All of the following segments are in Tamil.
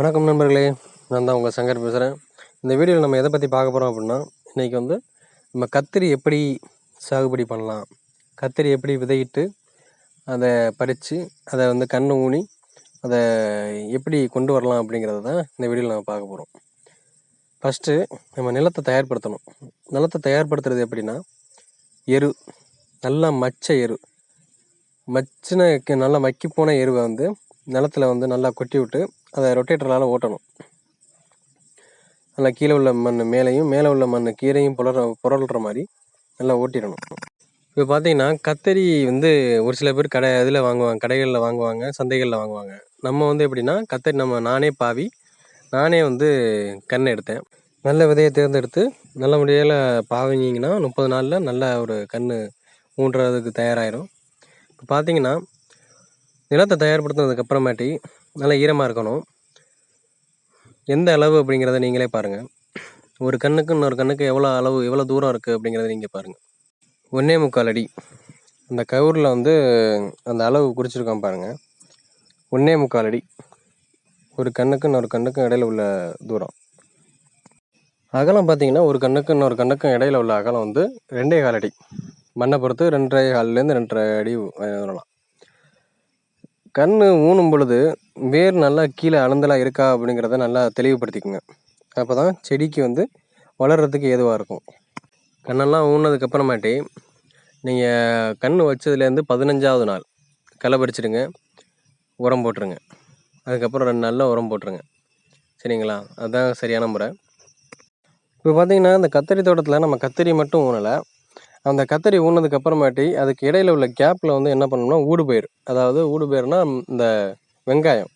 வணக்கம் நண்பர்களே நான் தான் உங்கள் சங்கர் பேசுகிறேன். இந்த வீடியோவில் நம்ம எதை பற்றி பார்க்க போகிறோம் அப்படின்னா இன்றைக்கி வந்து நம்ம கத்திரி எப்படி சாகுபடி பண்ணலாம்? கத்திரி எப்படி விதையிட்டு அதை பறித்து அதை வந்து கண்ணு ஊனி அதை எப்படி கொண்டு வரலாம் அப்படிங்கிறத தான் இந்த வீடியோவில் நம்ம பார்க்க போகிறோம். ஃபஸ்ட்டு நம்ம நிலத்தை தயார்படுத்தணும். நிலத்தை தயார்படுத்துறது எப்படின்னா எரு நல்லா மச்ச எரு. மச்சின நல்லா மக்கி போன எருவை வந்து நிலத்தில் வந்து நல்லா கொட்டி விட்டு அதை ரொட்டேட்டரால் ஓட்டணும். நல்லா கீழே உள்ள மண் மேலேயும் மேலே உள்ள மண் கீரையும் புலர புரள்ற மாதிரி நல்லா ஓட்டிடணும். இப்போ பார்த்தீங்கன்னா கத்தரி வந்து ஒரு சில பேர் கடை இதில் வாங்குவாங்க கடைகளில் வாங்குவாங்க சந்தைகளில் வாங்குவாங்க. நம்ம வந்து எப்படின்னா கத்தரி நம்ம நானே பாவி நானே வந்து கண் எடுத்தேன். நல்ல விதையை தேர்ந்தெடுத்து நல்ல முறையில் பாவிங்கன்னா முப்பது நாளில் நல்ல ஒரு கண் ஊன்றுறதுக்கு தயாராகிடும் இப்போ பார்த்தீங்கன்னா நிலத்தை தயார்படுத்துனதுக்கப்புறமாட்டி நல்லா ஈரமாக இருக்கணும். எந்த அளவு அப்படிங்கிறத நீங்களே பாருங்கள் ஒரு கண்ணுக்கு இன்னொரு கண்ணுக்கு எவ்வளோ அளவு எவ்வளோ தூரம் இருக்குது அப்படிங்கிறத நீங்கள் பாருங்கள் ஒன்றே முக்கால் அடி. அந்த கவுரில் வந்து அந்த அளவு குறிச்சிருக்கோம் பாருங்கள் ஒன்றே முக்கால் அடி. ஒரு கண்ணுக்கு இன்னொரு கண்ணுக்கும் இடையில உள்ள தூரம். அகலம் பார்த்தீங்கன்னா ஒரு கண்ணுக்கு இன்னொரு கண்ணுக்கும் இடையில உள்ள அகலம் வந்து ரெண்டே கால் அடி. மண்ணை பொறுத்து ரெண்டரை கால்லேருந்து ரெண்டரை அடி வரலாம். கண் ஊனும் பொழுது வேர் நல்லா கீழே அழுந்தலாக இருக்கா அப்படிங்கிறத நல்லா தெளிவுபடுத்திக்கோங்க. அப்போ தான் செடிக்கு வந்து வளர்கிறதுக்கு ஏதுவாக இருக்கும். கண்ணெல்லாம் ஊனதுக்கப்புறமாட்டி நீங்கள் கண் வச்சதுலேருந்து பதினஞ்சாவது நாள் களை பறிச்சிடுங்க உரம் போட்டுருங்க. அதுக்கப்புறம் ரெண்டு நாளில் உரம் போட்டுருங்க. சரிங்களா? அதுதான் சரியான முறை. இப்போ பார்த்தீங்கன்னா இந்த கத்தரி தோட்டத்தில் நம்ம கத்தரி மட்டும் ஊனலை. அந்த கத்தரி ஊனதுக்கு அப்புறமாட்டி அதுக்கு இடையில உள்ள கேப்பில் வந்து என்ன பண்ணணும்னா ஊடுபயிர் அதாவது ஊடுபயிர்னா இந்த வெங்காயம்.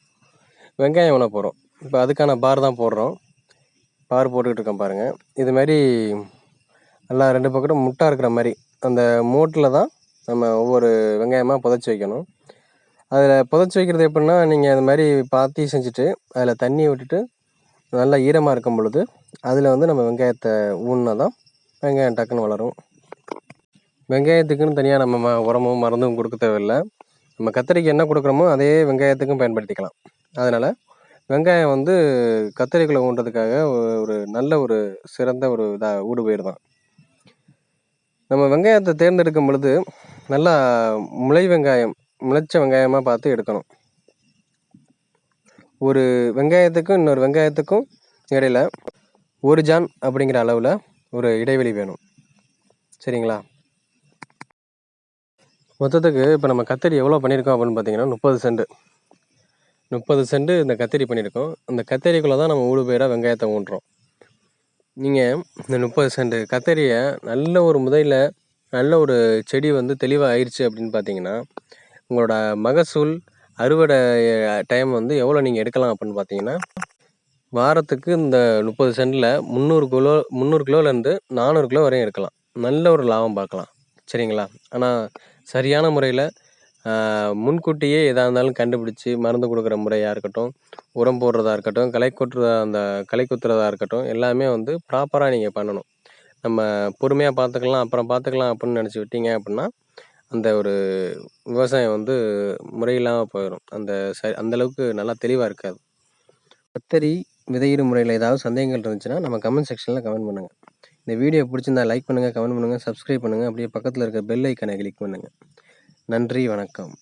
வெங்காயம் ஊன போகிறோம் இப்போ அதுக்கான பார் தான் போடுறோம். பார் போட்டுக்கிட்டு இருக்கோம் பாருங்கள் இதுமாரி நல்லா ரெண்டு பக்கத்தும் முட்டாக இருக்கிற மாதிரி அந்த மூட்டில் தான் நம்ம ஒவ்வொரு வெங்காயமாக புதைச்சி வைக்கணும். அதில் புதைச்சி வைக்கிறது எப்படின்னா நீங்கள் அது மாதிரி பாத்தி செஞ்சுட்டு அதில் தண்ணியை விட்டுட்டு நல்லா ஈரமாக இருக்கும் பொழுது அதில் வந்து நம்ம வெங்காயத்தை ஊன்னா தான் வெங்காயம் டக்குன்னு வளரும். வெங்காயத்துக்குன்னு தனியாக நம்ம உரமும் மருந்தும் கொடுக்க தேவையில்லை. நம்ம கத்திரிக்கு என்ன கொடுக்குறோமோ அதே வெங்காயத்துக்கும் பயன்படுத்திக்கலாம். அதனால் வெங்காயம் வந்து கத்திரிக்குள்ளே ஊன்றதுக்காக ஒரு நல்ல ஒரு சிறந்த ஒரு இதாக ஊடுபயிர் தான். நம்ம வெங்காயத்தை தேர்ந்தெடுக்கும் பொழுது நல்லா முளை வெங்காயம் முளைச்ச வெங்காயமாக பார்த்து எடுக்கணும். ஒரு வெங்காயத்துக்கும் இன்னொரு வெங்காயத்துக்கும் இடையில ஒரு ஜான் அப்படிங்கிற அளவில் ஒரு இடைவெளி வேணும். சரிங்களா? மொத்தத்துக்கு இப்போ நம்ம கத்தரி எவ்வளோ பண்ணியிருக்கோம் அப்படின்னு பார்த்தீங்கன்னா முப்பது சென்ட். முப்பது சென்ட் இந்த கத்தரி பண்ணியிருக்கோம் அந்த கத்தரிக்குள்ளே தான் நம்ம ஊடு வெங்காயத்தை ஊன்றோம். நீங்கள் இந்த முப்பது சென்ட் கத்தரியை நல்ல ஒரு முதலில் நல்ல ஒரு செடி வந்து தெளிவாக ஆயிடுச்சு அப்படின்னு பார்த்தீங்கன்னா உங்களோட மகசூல் அறுவடை டைம் வந்து எவ்வளோ நீங்கள் எடுக்கலாம் அப்படின்னு பார்த்தீங்கன்னா வாரத்துக்கு இந்த முப்பது சென்டில் முந்நூறு கிலோ முந்நூறு கிலோலேருந்து நானூறு கிலோ வரையும் எடுக்கலாம். நல்ல ஒரு லாபம் பார்க்கலாம். சரிங்களா? ஆனால் சரியான முறையில் முன்கூட்டியே எதாக இருந்தாலும் கண்டுபிடிச்சி மருந்து கொடுக்குற முறையாக இருக்கட்டும் உரம் போடுறதா இருக்கட்டும் களை கொட்டுறதா அந்த களை குத்துறதா இருக்கட்டும் எல்லாமே வந்து ப்ராப்பராக நீங்கள் பண்ணணும். நம்ம பொறுமையாக பார்த்துக்கலாம் அப்புறம் பார்த்துக்கலாம் அப்படின்னு நினச்சி விட்டீங்க அப்படின்னா அந்த ஒரு விவசாயம் வந்து முறையில்லாமல் போயிடும் அந்த ச அந்தளவுக்கு நல்லா தெளிவாக இருக்காது. கத்தரி விதையிடும் முறையில் ஏதாவது சந்தேகங்கள் இருந்துச்சுன்னா நம்ம கமெண்ட் செக்ஷனில் கமெண்ட் பண்ணுங்கள் இந்த வீடியோ பிடிச்சிருந்தா லைக் பண்ணுங்கள் கமெண்ட் பண்ணுங்கள் சப்ஸ்கிரைப் பண்ணுங்கள் அப்படியே பக்கத்தில் இருக்க பெல் ஐக்கனை கிளிக் பண்ணுங்கள் நன்றி வணக்கம்.